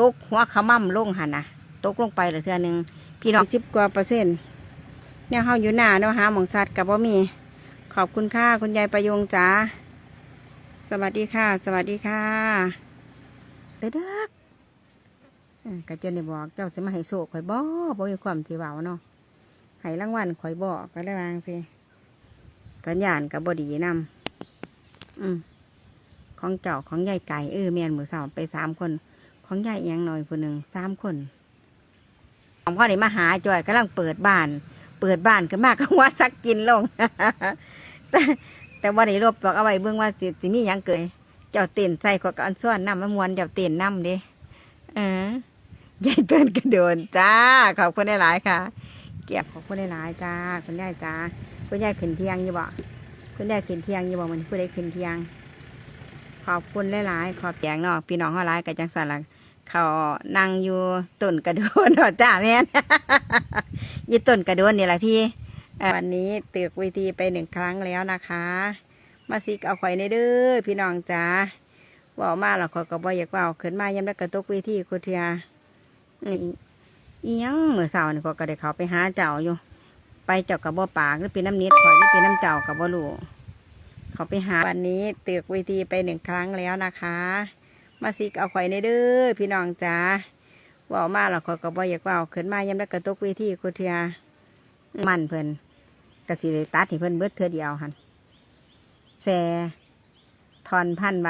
ตกหัวขมั่มลงหันนะตกลงไปเหลือเทือหนึ่งพี่น้องสิบกว่าเปอร์เซ็นต์เนี่ยเฮาอยู่หน้าเนาะหาหมองสัตว์กับบ่มี ขอบคุณค่ะคุณยายประยงจ๋าสวัสดีค่ะ สวัสดีค่ะเด้อเด้อเจนได้บอกเจ้าสิมาให้โศกข่อยบ่บ่มีความที่เว้าเนาะให้รางวัลข่อยบอกก็ได้วาจั่งสิสัญญาณกับบดีนำอืมของเจ้าของยายไก่เออแม่นมือสาวไปสามคน ของยายเอียงหน่อยคนหนึ่งสามคนของพ่อนี่มาหาจอยกำลังเปิดบ้าน เปิดบ้านขึ้นมากก็ว่าสักกินลง แต่แต่ว่าในรบบอกเอาไว้เบื้องว่าสิสิมียังเกิดเจ้าเต้นใส่ขอกอันส่วนน้ำมะมวนเจ้าเต้นน้ำเด้เออยายเกินกระโดนจ้าขอบคุณได้หลายค่ะ เก็บขอบคุณได้หลายจ้าคุณยายจ้าคุณยายขึ้นเที่ยงอยู่บ่คุณยายขึ้นเที่ยงอยู่บ่มันผู้ใดขึ้นเที่ยง ขอบคุณได้หลายขอบแจงเนาะพี่น้องเขาหลายกับจังสันหละ เขานั่งอยู่ต้นกระโดนเนาะจ้าแม่นอยู่ต้นกระโดนนี่แหละพี่เอ่อวันนี้ตึกเวทีไปหนึ่งครั้งแล้วนะคะ มาซิกเอาข่อยในเด้อพี่น้องจ้าเว่ามาแล้วขอยก็บ่อยากเว่าขึ้นมาย้ำแล้วกระตกเวทีคุเทียอืมอีหยังเมื่อเสาร์นี่ขอยก็ได้เขาไปหาเจ้าอยู่ ไปเจ้ากับบ่ปากหรือเป็นน้ำนิดข่อยหรือเป็นน้ำเจ้ากับบ่รู้เขาไปหาวันนี้ตึกเวทีไปหนึ่งครั้งแล้วนะคะ มาซิกเอาข่อยในเด้อพี่น้องจ้าว่ามาแล้วขอยก็บ่อยากว่าขึ้นมาย้ำแล้วกระตุกเวทีคุเทียมันเพิ่นกสิเลยตัดให้เพิ่นเบิดเทือเดียวหันแซทอนพันใบ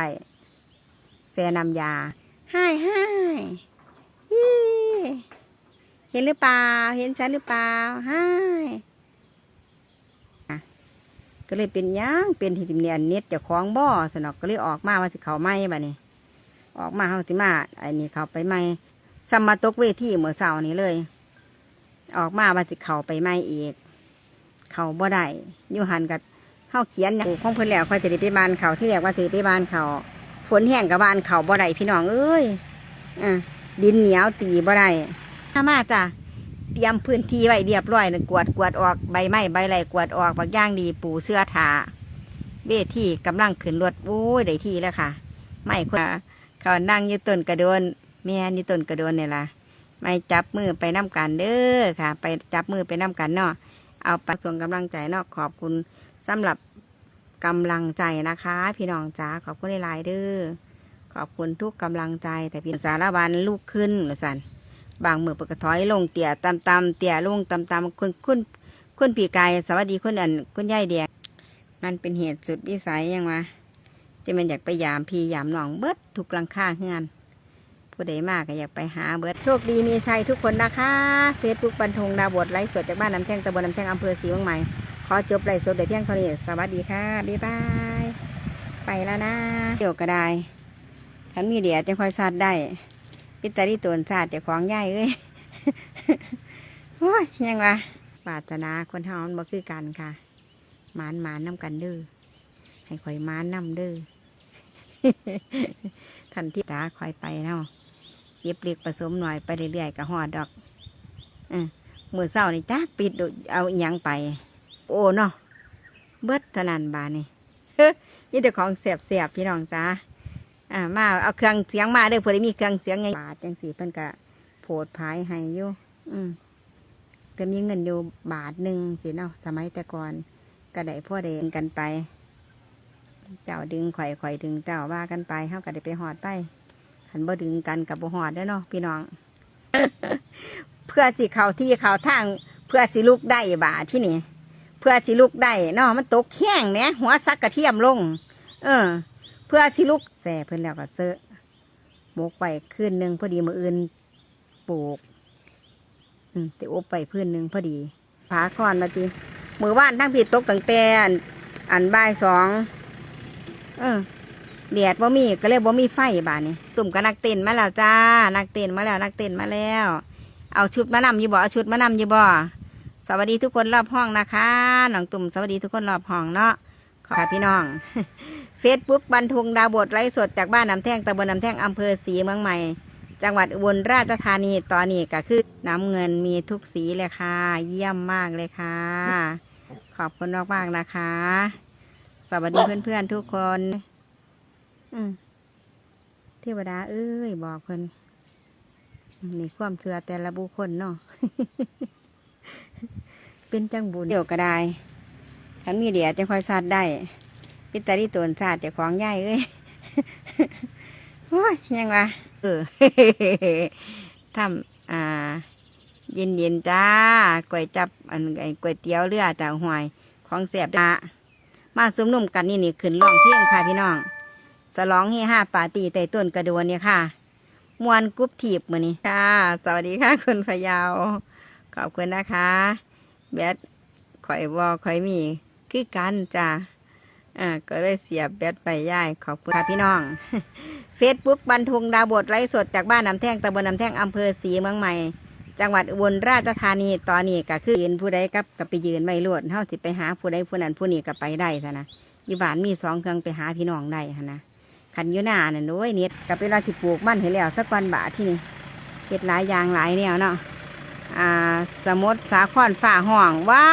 แซนำยาให้ให้เห็นหรือเปล่า เห็นฉันหรือเปล่าให้ก็เลยเป็นยังเป็นที่เนียนเน็ตจะคล้องบ่อสนอกก็เลยออกมาว่าสิเขาไหมบ้านี้ ออกมาเขาสิมาไอ้นี่เขาไปไหมสมมาตกเวทีเหมือเสานี้เลย ออกมาว่าสิเขาไปไหมอีก เขาบ่ได้ยูหันกับเขาเขียนอย่างของเพิ่นแล้วค่อยจะได้ไปบานเขาที่เรียกว่าสิไปบานเขาฝนแห้งกับบ้านเขาบ่ได้พี่น้องเอ้ยอะดินเหนียวตีบ่ได้ถ้ามาจ้ะเตรียมพื้นที่ไว้เรียบร้อยนะกวดกวดออกใบไม้ใบไรกวดออกบางย่างดีปูเสื้อถาเวทีกำลังขึ้นรถโอ้ยได้ที่แล้วค่ะ ไม่คน เขานั่งอยืดต้นกระโดนแม่นี่ต้นกระโดนเนี่ยล่ะไม่จับมือไปน้ำกันเด้อค่ะ ไปจับมือไปน้ำกันเนาะเอาไปส่งกำลังใจเนาะขอบคุณสำหรับกำลังใจนะคะ พี่น้องจ๋าขอบคุณหลายเด้อขอบคุณทุกกำลังใจแต่พี่สารวันลูกขึ้นหรือสันบางมือปกถอยลงเตี่ยตำตำเตี่ยลงตำตำคุณคุณคุณปีกายสวัสดีคุณอันคุณย่ายเดียมันเป็นเหตุสุดวิสัยยังวะ จะมันอยากไปยามพี่ยามน้องเบิดทุกลังค่าเฮือน ผู้ใดมากก็อยากไปหาเบิดโชคดีมีชัยทุกคนนะคะเฟซบุ๊กบันทงดาวบดไลฟ์สดจากบ้านน้ำแท่งตำบลน้ำแท่งอำเภอศรีเมืองใหม่ขอจบไลฟ์สดแต่เพียงเท่านี้สวัสดีค่ะบ๊ายบายไปแล้วนะเดี๋ยวก็ได้ฉันมีเดียจะคอยสัตว์ได้ปิตารีตัวสัตว์จะของใหญ่เอ้ยโอ้ยยังวะปารถนาคนเฮามันบ่คือกันค่ะหมานหมานน้ำกันเด้อ ให้คอยหมานน้ำเด้อทันที่ตาคอยไปเนาะเก็บเล็กผสมหน่อยไปเรื่อยๆกับหอดดอกเอมือเศร้านี่จ้าปิดโดดเอาอหยังไป โอ้เนาะเบิดทนันบานี่นี่แต่ของเสียบเสียบๆพี่น้องจ้าอ่ามาเอาเครื่องเสียงมาเด้อเพื่อด้มีเครื่องเสียงไงบาทจังสีเพิ่นกะโผดพายให้อยู่อืมแต่มีเงินอยู่บาทหนึ่งสิเนาะสมัยแต่ก่อนก็ได้พ่อเดงกันไป เจ้าดึงข่อยข่อยดึงเจ้าว่ากันไปเฮาก็ได้ไปหอดไปหันบ่ดึงกันกับบ่หอดเด้เนาะพี่น้อง เพื่อสิเขาที่เขาทาง เพื่อสิลุกได้บ่าที่นี่ เพื่อสิลุกได้เนาะมันตกแห้งแหมหัวซักกระเทียมลง เออ เพื่อสิลุกแส่เพิ่นแล้วก็เซอะโบกไปคืนหนึ่งพอดีมืออื่นปลูก อืมติอบไปพื้นหนึ่งพอดีผาคอนมาทีมือว่านทั้งผิดตกตั้งแต่อันอันบ่ายสอง เออแดดบ่มีก็เลยบ่มีไฟบานนี้ตุ่มก็นักเต้นมาแล้วจ้า นักเต้นมาแล้ว นักเต้นมาแล้ว เอาชุดมานำอยู่บ่เอาชุดมานำอยู่บ่สวัสดีทุกคนรอบห้องนะคะน้องตุ่มสวัสดีทุกคนรอบห้องเนาะขอบคุณพี่น้องเฟซบุ๊กบรรทุงดาวบทไลฟ์สดจากบ้านน้ำแท่งตำบลน้ำแท่งอำเภอศรีเมืองใหม่ จังหวัดอุบลราชธานีตอนนี้ก็คือน้ำเงินมีทุกสีเลยค่ะ เยี่ยมมากเลยค่ะ ขอบคุณมากๆนะคะ สวัสดีเพื่อนๆทุกคน อืมเทวดา เอ้ย บอกเพิ่นนี่ความเชื่อแต่ละบุคคลเนาะเป็นจังบุญเดี๋ยวก็ได้ฉันมีเดียจะคอยสัตว์ได้พิตารีตัวสัตว์จะของใหญ่เอ้ยโอ้ยยังวะเออทำอ่า เย็นเย็นจ้าก๋วยจับอันไก๋วยเตี๋ยวเรือจากหวย ของแสบจ้า มาซุ่มนุ่มกันนี่นี่ขึ้นร้องเพียงค่ะพี่น้องสลองเฮห้าปาตี้ไต่ต้นกระโดนเนี่ยค่ะ มวนกรุ๊ปถีบมือนี้ค่ะ สวัสดีค่ะคุณพะเยาว ขอบคุณนะคะแบตข่อยวอข่อยมี คือกันจ้าอ่าก็เลยเสียบแบตไปย่ายขอบคุณค่ะพี่น้อง เฟซบุ๊กบรรทุงดาวบทไลฟ์สดจากบ้านน้ำแท่งตำบลน้ำแท่งอำเภอศรีเมืองใหม่ จังหวัดอุบลราชธานีตอนนี้ก็คือยืนผู้ใดกับกับไปยืนไม่รวดเท่าสิไปหาผู้ใดผู้นั้นผู้นี้ก็ไปได้ซะนะอยู่บ้านมีสองเครื่องไปหาพี่น้องได้ฮะนะขันอยู่หน้าน่ะโน้ยเน็ตกับเวลาที่ปลูกมันเห็นแล้วสักวันบาทที่นี่เห็ดหลายอย่างหลายแนวเนาะอ่า สมุดสาครฝ่าห้องว้า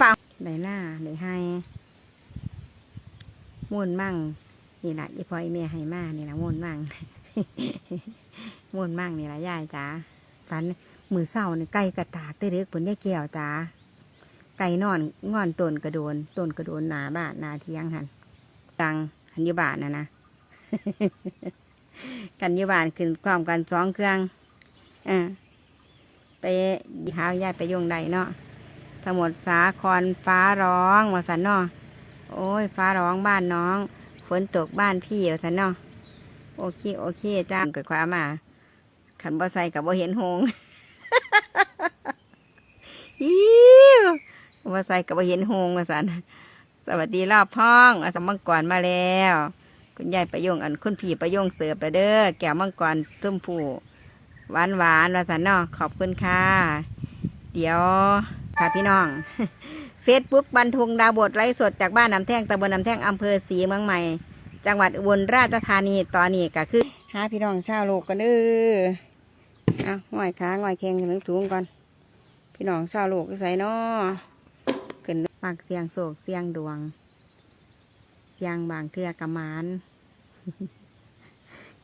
ฝ่าได้หน้าได้ให้ม่วนมั่งนี่แหละอีพอยเมียให้มากนี่นะม่วนมั่งม่วนมั่งนี่แหละยายจ้าฝัน มือเศร้านี่ไก่กระตากเตเด็กผลยายแก้วจ้าไก่นอนงอนต้นกระโดนต้นกระโดนหนาบ้านนาเทียงหันตังหันยุบานนะนะกันยุบานขึ้นความกันสองเครื่องอไปหายายไปยงใดเนาะทั้งหมดสาครฟ้าร้องวาสันเนาะโอ้ย ฟ้าร้องบ้านน้องฝนตกบ้านพี่วาสันเนาะโอเค โอเค จ้าเกิดความมาขันบ่ใส่กับบ่เห็นหง อิวบ่ใส่กับเห็นหงมาสันสวัสดีรอบพ้องอาสมมังกรมาแล้ว คุณยายประยงอันคุณพี่ประยงเสือไปเด้อแก้วมังกรตุ้มผู้หวานหวานมาสันเนาะขอบคุณค่ะ เดี๋ยวค่ะพี่น้องเฟซบุ๊กบรรทุงดาวบทไลฟ์สดจากบ้านน้ำแท่งตำบลน้ำแท่งอำเภอศรีเมืองใหม่ จังหวัดอุบลราชธานีตอนนี้ก็คือหาพี่น้องชาวโลกกันเด้อเอาง่อยขาง่อยแข้งถึงถุงก่อน พี่น้องชาวโลกใส่เนาะขึ้นปากเสียงโศกเสียงดวง เสียงบางเทือกระมาน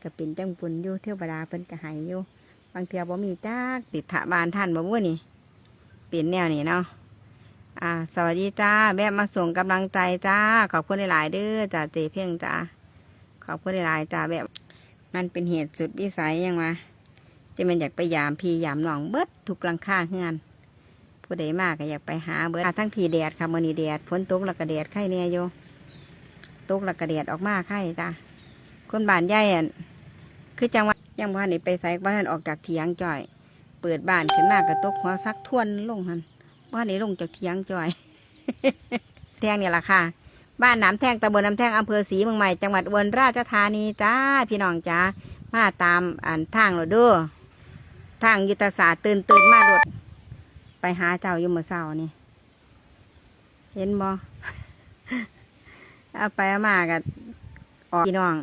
ก็เป็นจังปุนอยู่เที่ยวบดาเพิ่นก็ใหายอยู่ บางเทือบ่มีจ้ากติดถาบานท่านบ่มื่นี่เปลี่ยนแนวนี่เนาะอ่า สวัสดีจ้าแวะมาส่งกำลังใจจ้า ขอบคุณหลายๆเด้อจ้าเจเพ่งจ้าขอบคุณหลายๆจ้าแบบ มันเป็นเหตุสุดวิสัยยังวะจะมันอยากไปยามพี่ยามหนองเบิดทุกลังคาเฮือน ผู้ใดมากก็อยากไปหาเบิดอ่าทั้งทีแดดค่ะมือนีแดดฝนตกแล้วก็แดดไข่เนี่ยโยตกแล้วก็แดดออกมาไข่จ้าคนบ้านใหญ่อะคือจังหวะยังบ้านนี่ไปใส่บ้านออกจากเถียงจ่อย เปิดบ้านขึ้นมากระตกหัวซักทวนลงหันบ้านนี้ลงจากเถียงจ่อยแทงเนี่ยแหละค่ะ บ้านน้ำแท่งตำบลน้ำแท่งอำเภอศรีเมืองใหม่ จังหวัดอุบลราชธานีจ้า พี่น้องจ้า มาตามอ่านทางเราด้อทางยุทธศาสตร์ตื่นตื่นมาโดด ไปหาเจ้าอยู่เมื่อเช้านี่ เห็นบ่เอาไปเอามากับออกพี่น้อง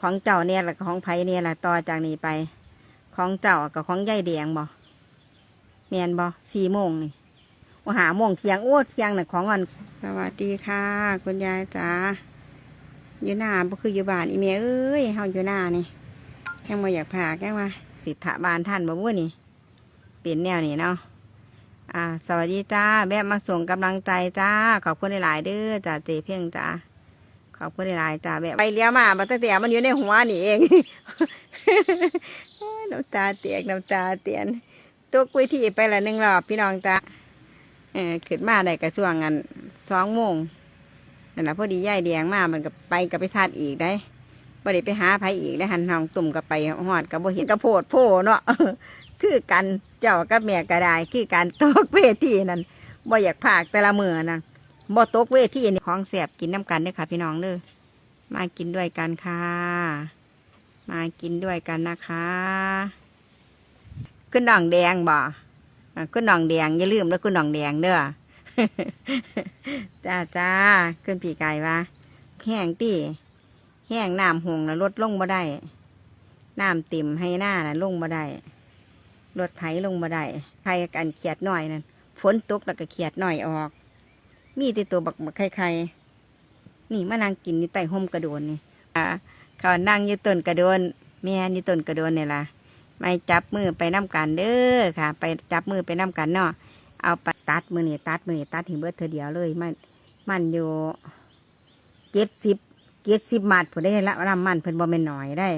ของเจ้าเนี่ยแหละของไผเนี่ยแหละต่อจากนี้ไป ของเจ้ากับของยายแดงบ่แมนบ่สี่โมงนี่ว่าหาโมงเที่ยงโอ้เที่ยงน่ะของเงินสวัสดีค่ะ คุณยายจ๋าอยู่หน้าบ่คืออยู่บ้านอีเมียเอ้ยเฮาอยู่หน้านี่แค่มาอยากพาแค่มาติดถาบานท่านบ่มื้อนี่เปลี่ยนแนวนี่เนาะ อ่า สวัสดีจ้าแวะมาส่งกำลังใจจ้า ขอบคุณหลายๆเด้อจ้าเจเพ่งจ้าขอบคุณหลายๆจ้าแบบไปเลี้ยวมาบัตั้งแต่มันอยู่ในหัวนี่เองน้ำตาเตียกน้ำตาเตียน ตัวกเวทีไปละหนึ่งรอบพี่น้องจ้าเออขึ้นมาได้กระช่วงกันสองโมงนั่นแหละพอดีย่ายแดงมามันก็ไปกับไปทาดอีกได้บ่ได้ไปหาไผอีกได้หันห้องตุ่มกับไปหอดกับบ่เห็นกระโพดโพเนาะ คือกันเจ้ากับแม่ก็ได้คือการตกเวทีนั่นบ่อยากพากแต่ละมือนั่นบ่ตกเวทีนี่ของแสบกินน้ำกันเด้อค่ะ พี่น้องเด้อมากินด้วยกันค่ะ มากินด้วยกันนะคะขึ้นดองแดงบ่อะคุณน้องแดงอย่าลืมแล้วคุณน้องแดงเด้อจ้าจ้าขึ้นปีกายว่าแห้งตีแห้งน้ำหงแล้วลดลงบ่ได้น้ำเต็มให้หน้าน่ะลงบ่ได้ ลดไถลงบ่ได้ใครกันเขียดหน่อยนั่นฝนตกแล้วก็เขียดหน่อยออก มีแติตัวบักบักไข่ๆนี่มานั่งกินนี่ใต้ห่มกระโดนนี่อ่าเขานั่งยู่ต้นกระโดนแม่นี่ต้นกระโดนเนี่ยล่ะไม่จับมือไปน้ำกันเด้อค่ะ ไปจับมือไปน้ำกันเนาะเอาไปตัดมือนี่ตัดมือนี่ตัดหิเบิดเธอเดียวเลยมันมันอยู่เจ็ดสิบเจ็ดสิบมัดผู้ได้ละน้ำมันเพิ่นบ่แม่นหน้อยได้